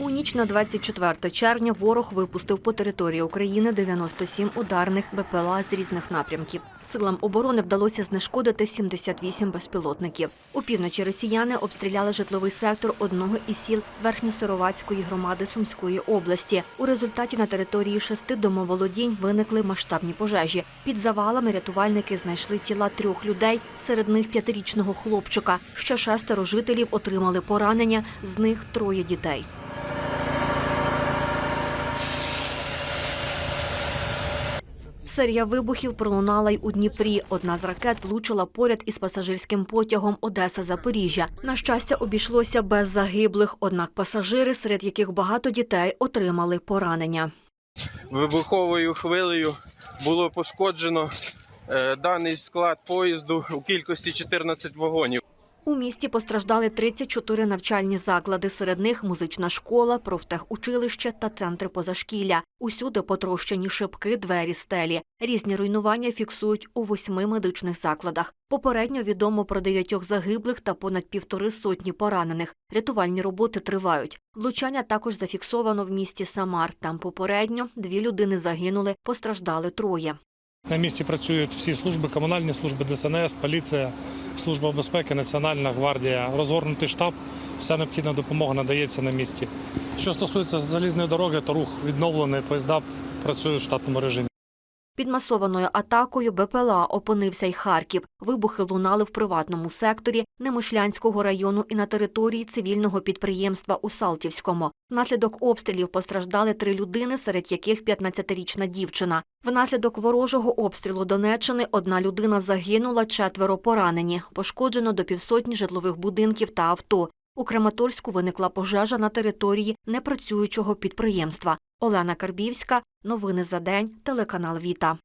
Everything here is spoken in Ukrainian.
У ніч на 24 червня ворог випустив по території України 97 ударних БПЛА з різних напрямків. Силам оборони вдалося знешкодити 78 безпілотників. У півночі росіяни обстріляли житловий сектор одного із сіл Верхньосировацької громади Сумської області. У результаті на території шести домоволодінь виникли масштабні пожежі. Під завалами рятувальники знайшли тіла трьох людей, серед них п'ятирічного хлопчика. Ще шестеро жителів отримали поранення, з них троє дітей. Серія вибухів пролунала й у Дніпрі. Одна з ракет влучила поряд із пасажирським потягом Одеса-Запоріжжя. На щастя, обійшлося без загиблих, однак пасажири, серед яких багато дітей, отримали поранення. вибуховою хвилею було пошкоджено е, даний склад поїзду у кількості 14 вагонів. У місті постраждали 34 навчальні заклади. Серед них музична школа, профтехучилище та центри позашкілля. Усюди потрощені шибки, двері, стелі. Різні руйнування фіксують у восьми медичних закладах. Попередньо відомо про дев'ятьох загиблих та понад півтори сотні поранених. Рятувальні роботи тривають. Влучання також зафіксовано в місті Самар. Там попередньо дві людини загинули, постраждали троє. На місці працюють всі служби, комунальні служби ДСНС, поліція, служба безпеки, Національна гвардія, розгорнутий штаб. Вся необхідна допомога надається на місці. Що стосується залізної дороги, то рух відновлений, поїзда працюють в штатному режимі. Під масованою атакою БПЛА опинився й Харків. Вибухи лунали в приватному секторі Немишлянського району і на території цивільного підприємства у Салтівському. Внаслідок обстрілів постраждали три людини, серед яких 15-річна дівчина. Внаслідок ворожого обстрілу Донеччини одна людина загинула, четверо поранені. Пошкоджено до півсотні житлових будинків та авто. У Краматорську виникла пожежа на території непрацюючого підприємства. Олена Карбівська. Новини за день. Телеканал Віта.